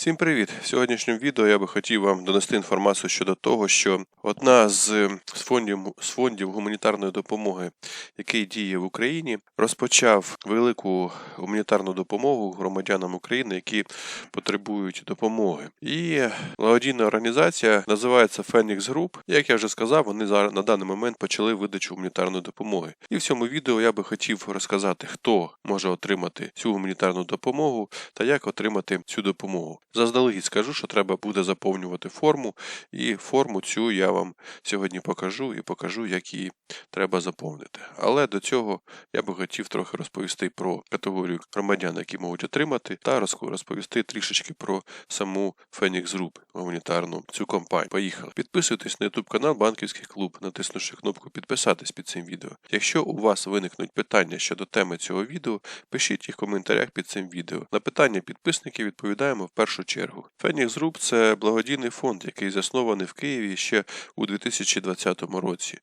Всім привіт! В сьогоднішньому відео я би хотів вам донести інформацію щодо того, що одна з фондів, з фондів гуманітарної допомоги, який діє в Україні, розпочав велику гуманітарну допомогу громадянам України, які потребують допомоги. І благодійна організація називається Phoenix Group. Як я вже сказав, вони зараз на даний момент почали видачу гуманітарної допомоги. І в цьому відео я би хотів розказати, хто може отримати цю гуманітарну допомогу та як отримати цю допомогу. Заздалегідь скажу, що треба буде заповнювати форму, і форму цю я вам сьогодні покажу і покажу, як її треба заповнити. Але до цього я би хотів трохи розповісти про категорію громадян, які можуть отримати, та розповісти трішечки про саму Phoenix Group гуманітарну цю компанію. Поїхали. Підписуйтесь на YouTube канал Банківський клуб, натиснувши кнопку підписатись під цим відео. Якщо у вас виникнуть питання щодо теми цього відео, пишіть їх в коментарях під цим відео. На питання підписників відповідаємо в першу чергу. Phoenix Group – це благодійний фонд, який заснований в Києві ще у 2020 році.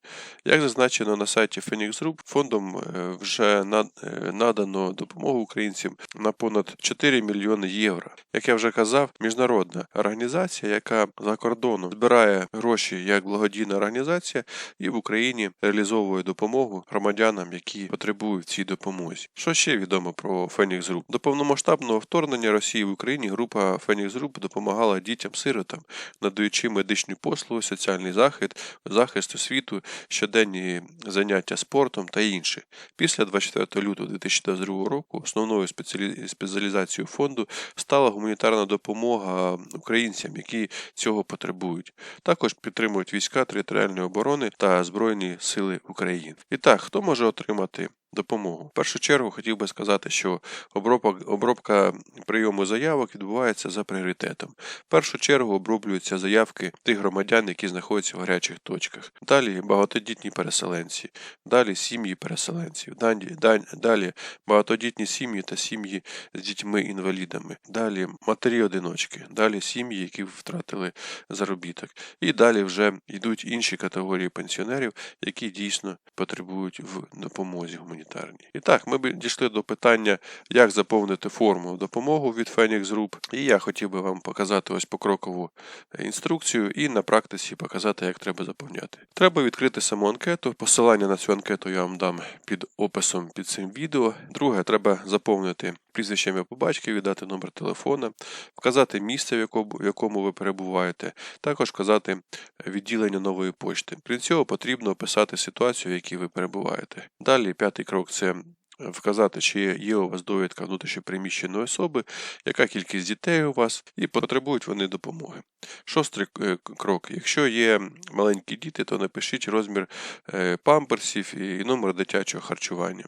Як зазначено на сайті Phoenix Group, фондом е, вже е, надано допомогу українцям на понад 4 мільйони євро. Як я вже казав, міжнародна організація, яка за кордоном збирає гроші як благодійна організація, і в Україні реалізовує допомогу громадянам, які потребують цій допомозі. Що ще відомо про Phoenix Group? До повномасштабного вторгнення Росії в Україні група Phoenix Group допомагала дітям-сиротам, надаючи медичні послуги, соціальний захист, захист освіту, щоденні заняття спортом та інше. Після 24 лютого 2022 року основною спеціалізацією фонду стала гуманітарна допомога українцям, які цього потребують. Також підтримують війська територіальної оборони та Збройні Сили України. І так, хто може отримати допомогу. В першу чергу хотів би сказати, що обробка, обробка прийому заявок відбувається за пріоритетом. В першу чергу оброблюються заявки тих громадян, які знаходяться в гарячих точках. Далі багатодітні переселенці, далі сім'ї переселенців, далі багатодітні сім'ї та сім'ї з дітьми-інвалідами, далі матері-одиночки, далі сім'ї, які втратили заробіток. І далі вже йдуть інші категорії пенсіонерів, які дійсно потребують в допомозі гуманітарній гуманітарні. І так, ми б дійшли до питання, як заповнити форму допомогу від Phoenix Group. І я хотів би вам показати ось покрокову інструкцію і на практиці показати, як треба заповняти. Треба відкрити саму анкету. Посилання на цю анкету я вам дам під описом під цим відео. Друге, треба заповнити прізвище ім'я по батькові, дати номер телефона, вказати місце, в якому ви перебуваєте, також вказати відділення нової почти. При цього, потрібно описати ситуацію, в якій ви перебуваєте. Далі п'ятий крок це вказати, чи є у вас довідка внутрішньопереміщеної особи, яка кількість дітей у вас, і потребують вони допомоги. Шостий е, крок. Якщо є маленькі діти, то напишіть розмір е, памперсів і номер дитячого харчування.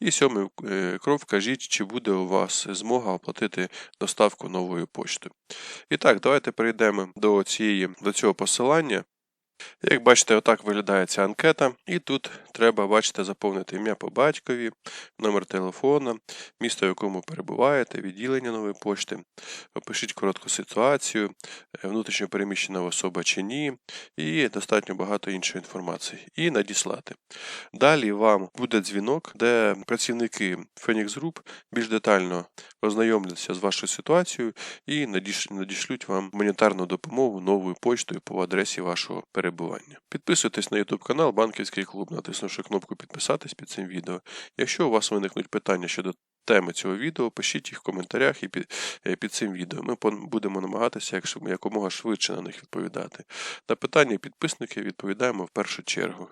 І сьомий е, крок вкажіть, чи буде у вас змога оплатити доставку новою поштою. І так, давайте перейдемо до, цієї, до цього посилання. Як бачите, отак виглядає ця анкета, і тут треба, бачите, заповнити ім'я по батькові, номер телефона, місто, в якому перебуваєте, відділення нової пошти, опишіть коротку ситуацію, е, внутрішньо переміщена особа чи ні, і достатньо багато іншої інформації. І надіслати. Далі вам буде дзвінок, де працівники Phoenix Group більш детально ознайомляться з вашою ситуацією і надішлють вам гуманітарну допомогу новою почтою по адресі вашого перебування перебування. Підписуйтесь на YouTube канал Банківський клуб, натиснувши кнопку підписатись під цим відео. Якщо у вас виникнуть питання щодо теми цього відео, пишіть їх в коментарях і під, е, під цим відео. Ми будемо намагатися якомога швидше на них відповідати. На питання підписників відповідаємо в першу чергу.